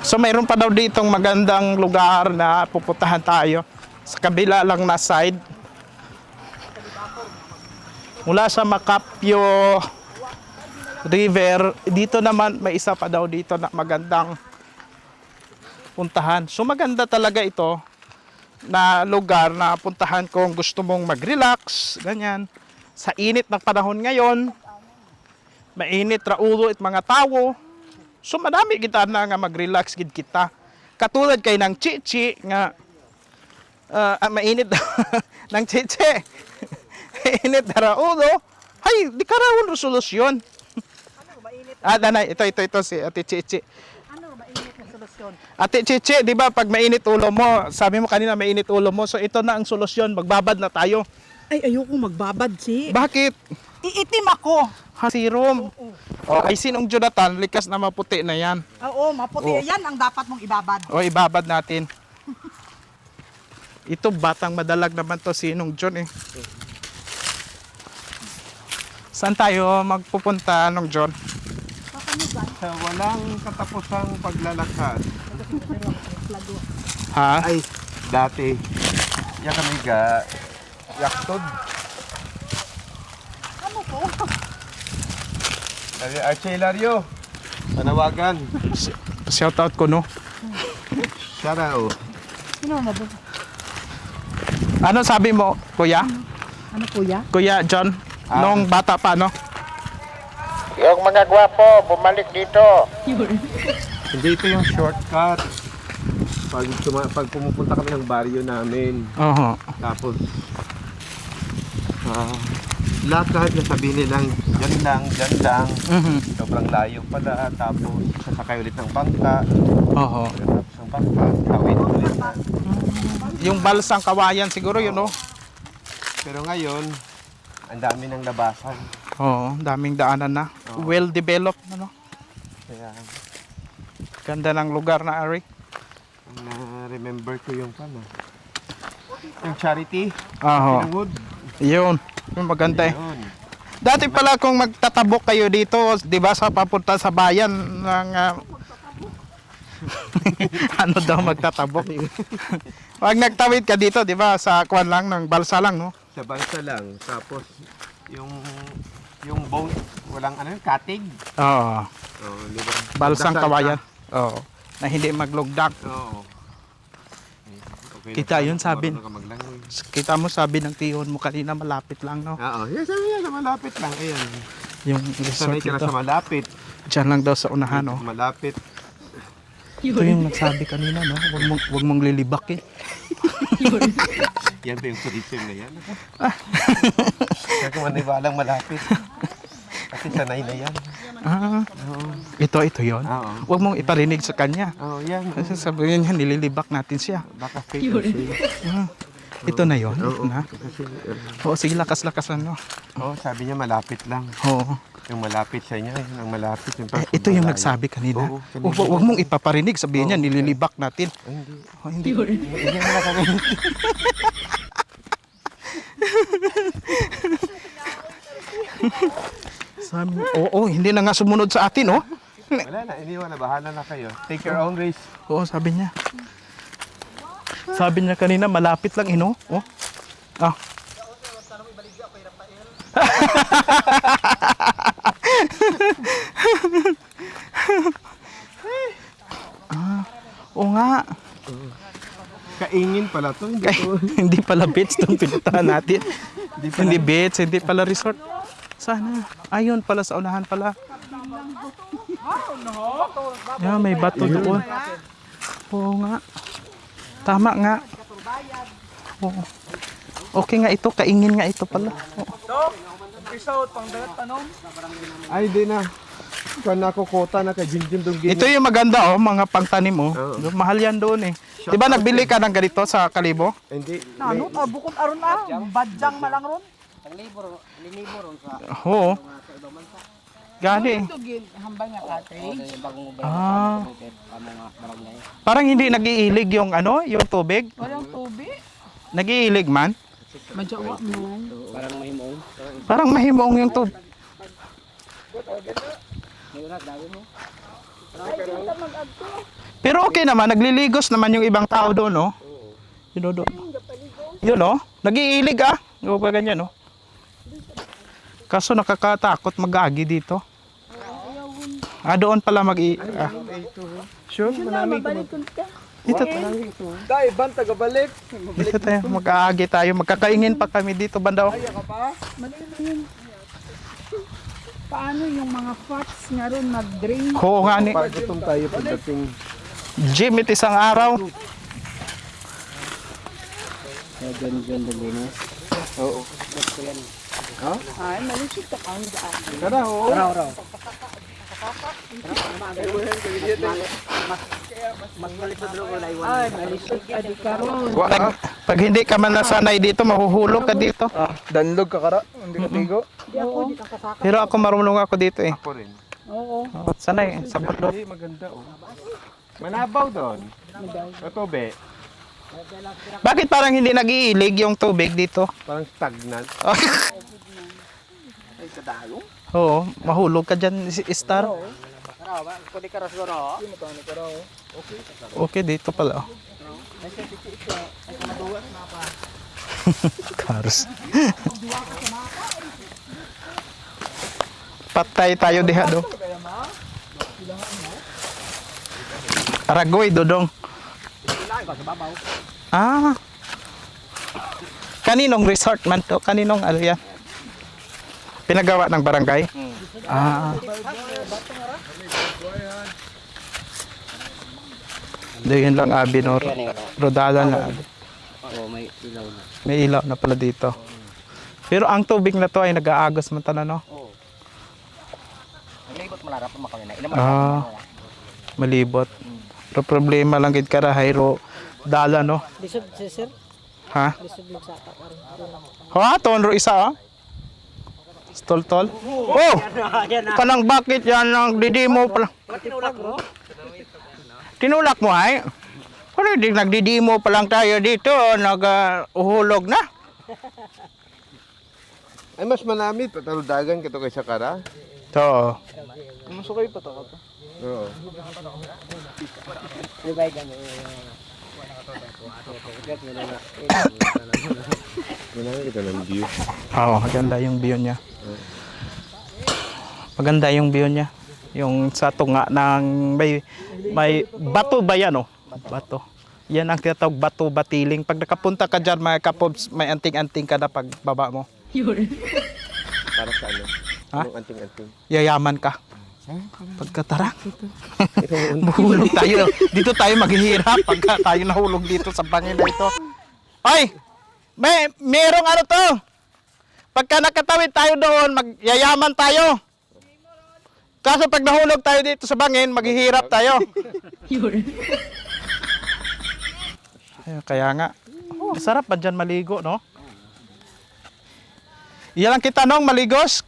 So mayroon pa daw ditong magandang lugar na pupuntahan tayo sa kabila lang na side. Mula sa Macapio River, dito naman may isa pa daw dito na magandang puntahan. So maganda talaga ito na lugar na puntahan kung gusto mong mag-relax, ganyan. Sa init ng panahon ngayon, mainit ra ulo at mga tao. So madami kita na nga mag-relax gid kita. Katulad kay ng chichi nga ah, ah, mainit ng chichi. mainit ra ulo. Hay, di karawon resolusyon. Ah, danay, ito, ito, ito si Ate Chichi. Ano ba init na solusyon? Ate Chichi, di ba pag mainit ulo mo, sabi mo kanina mainit ulo mo, so ito na ang solusyon, magbabad na tayo. Ay, ayoko magbabad si. Bakit? Iitim ako. Ha, serum. Oh, ay sinong Jonathan, likas na maputi na yan. Oo, maputi. Oo. Yan ang dapat mong ibabad. O, ibabad natin. Ito, batang madalag naman to sinong John eh. Saan tayo magpupunta nung John? Sa walang katapusang paglalakad. Ha? Ay, dati. Yan kami ga yaktod. Ano to? Sabi, Archelario. Panawagan. Shout out ko no. Sharao. Sino na doon? Ano sabi mo, kuya? Ano kuya? Kuya John, Ah. nung bata pa no? Yung mga gwapo, bumalik dito. Hindi ito yung shortcut. Pag, pag pumupunta kami ng baryo namin, Oo. tapos ah, lakad, sasabihin nilang dyan lang, dyan lang. Mhm. Sobrang layo pala, tapos sasakay ulit ng bangka. Oo. Tapos ng bangka, tawid ulit na. Yung balsang kawayan siguro yun no? Pero ngayon, ang dami ng labasan. Oo, daming daanan na. Oo. Well developed ano? Kaya Ganda ng lugar na Ari. na-remember ko yung ano. Yung charity, Oo. Pinangud. Yun. Yung maganda eh. Yun. Dati pala kung magtatabok kayo dito, 'di ba sa papunta sa bayan ng ah, ano daw magtatabok. Wag nagtawid ka dito, 'di ba? Sa kwan lang ng balsa lang, no? Sa bansa lang. Tapos, yung yung bone, walang ano katig. Oo. Oh, di ba? Balsang kawayan. Oo. Na hindi maglugdak. Oo. Okay Kita yun, sabi. marunong ka maglangoy. Kita mo sabi ng tihon mo kanina malapit lang, no? Oo, yes, sabi sa malapit lang. Ayan. Yung resort Sanay ka na dito. sa malapit. Diyan lang daw sa unahan, no? Malapit. Ito yung nagsabi kanina, no? Huwag mong, huwag mong lilibak, eh. Yan ba yung tourism na yan? Kaya kung maniwalang malapit. Kasi sanay na yan. Ah, Oo. ito, ito yon. Oo. Huwag mong iparinig sa kanya. Oo, yan. Kasi sabihin niya, nililibak natin siya. Baka fake or fake. Ah, ito na yon. Oo. na. Kasi, uh, Oo, sige, lakas-lakasan, no? Oo, sabi niya malapit lang. Oo. Yung malapit sa inyo, yun ang malapit. Yung Eh, ito yung nagsabi kanina. Oo, kanina. Huwag huwag mong ipaparinig. Sabihin niya, nililibak natin. Ay, hindi. Oh, hindi. Hindi mo na kami. Sabi, oo, hindi na nga sumunod sa atin, oh. Wala na, iniwan na. Bahala na kayo. Take your own risk. Oo, sabi niya. Sabi niya kanina, malapit lang, ino. Oh. Ah. ah. Oo nga. Kaingin pala to. Hindi to. hindi pala beach itong pinuntahan natin. Hindi pala. hindi beach, hindi pala resort. Sana. Ayun pala sa unahan pala. Yeah, may bato doon. Oo nga. Tama nga. Oo. Okay nga ito, kaingin nga ito pala. Oo. Ay, di na. Kung ako kota na kay Jim Jim dong Ito yung maganda oh, mga pangtanim oh. Oo. Mahal yan doon eh. 'Di ba nagbili ka ng ganito sa Kalibo? Hindi. Ano? Ah, bukod aron ah. Badyang malang ron. Oo. Gani. Ito gin hambal nga kate. Ah. Parang hindi nagiilig yung ano, yung tubig. Walang tubig. Nagiilig man. Madyawa mo. Parang mahimoong yung tubig. Pero okay naman, nagliligos naman yung ibang tao doon, no? Yun. Yun, no? Nag-iilig, ah. O ba ganyan, no? Kaso nakakatakot mag-agi dito. Ah, doon pala mag-i... Ah. Sure, manami ko. Dito, Dahil ban tagabalik. dito tayo. Mag-aagi tayo. Magkakaingin pa kami dito, banda. oh. Paano yung mga fats nga ron mag-drain? Oo nga ni. Pagutom tayo pagdating. Jim, it isang araw. Oo. Ay, malisik ka ang daan. Tara, oo. Ay, malisik ka di ka ron. Pag, pag hindi ka man nasanay dito, mahuhulog ka dito. Ah, danlog ka kara. Hindi ka tigo. Pero ako marunong ako dito eh. Ako rin. Oo. Oh, sanay, sa. Ay, maganda oh. Manabaw doon. Ito be, Bakit parang hindi nag-iilig yung tubig dito? parang stagnant. Oo, mahulog ka dyan, Star. Okay, dito pala. oh. Karos. Patay tayo diha do. Aragoy, dodong. Ah. Kaninong resort man to? Kaninong ano yan? Pinagawa ng barangay? Ah. Doon lang abi no. Rodada na. abi. may ilaw na. pala dito. Pero ang tubig na to ay nag-aagos man tanan no. Ah. Malibot. Pero problema lang gid kara hayro dala no. Lisod, sir. Ha? Sa atak. Ha? Tonro isa ah? Stol-tol? Oh! Kanang bakit yan ang didimo pala? Tinulak mo? Tinulak mo ay? Ano di nagdidimo pa lang tayo dito, nag-uhulog na? Ay, mas manamit. Pataludagan ka to kay Sakara. So, Masukay pa to. Oo. Manamit kita ng view. oh, maganda yung view niya. Maganda yung view niya. Yung sa tunga ng may may bato ba yan oh? Bato. Yan ang tinatawag bato batiling. Pag nakapunta ka dyan mga kapobs, may anting-anting ka na pag baba mo. Para sa ano? Ha? Anong anting-anting? Yayaman ka. Pagkatara. Mahulog tayo. Dito tayo maghihirap pagka tayo nahulog dito sa bangin na ito. Ay! May, merong ano to. Pagka nakatawid tayo doon, magyayaman tayo. Kaso pag nahulog tayo dito sa bangin, maghihirap tayo. Ayun, kaya nga. Masarap ba dyan maligo, no? Iyan lang kita nung maligos.